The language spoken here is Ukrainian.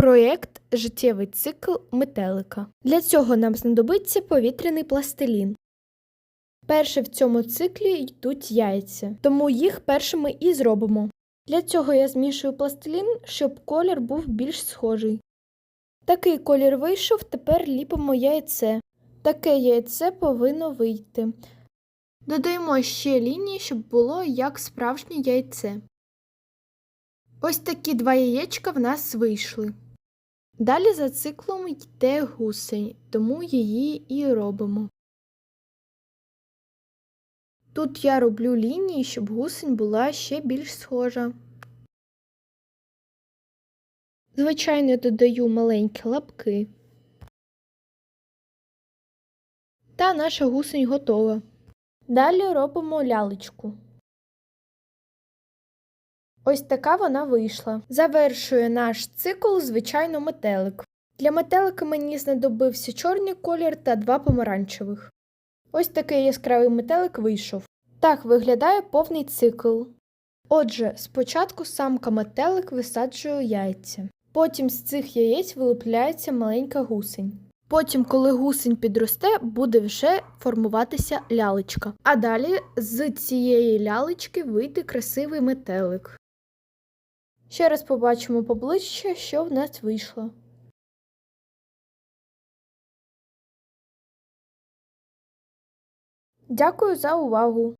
Проєкт Життєвий цикл метелика. Для цього нам знадобиться повітряний пластилін. Перше в цьому циклі йдуть яйця, тому їх першими і зробимо. Для цього я змішую пластилін, щоб колір був більш схожий. Такий колір вийшов, тепер ліпимо яйце. Таке яйце повинно вийти. Додаємо ще лінії, щоб було як справжнє яйце. Ось такі два яєчка в нас вийшли. Далі за циклом йде гусень, тому її і робимо. Тут я роблю лінії, щоб гусень була ще більш схожа. Звичайно, додаю маленькі лапки. Та наша гусень готова. Далі робимо лялечку. Ось така вона вийшла. Завершує наш цикл, звичайно, метелик. Для метелика мені знадобився чорний колір та два помаранчевих. Ось такий яскравий метелик вийшов. Так виглядає повний цикл. Отже, спочатку самка метелик висаджує яйця. Потім з цих яєць вилупляється маленька гусень. Потім, коли гусень підросте, буде вже формуватися лялечка. А далі з цієї лялечки вийде красивий метелик. Ще раз побачимо поближче, що в нас вийшло. Дякую за увагу!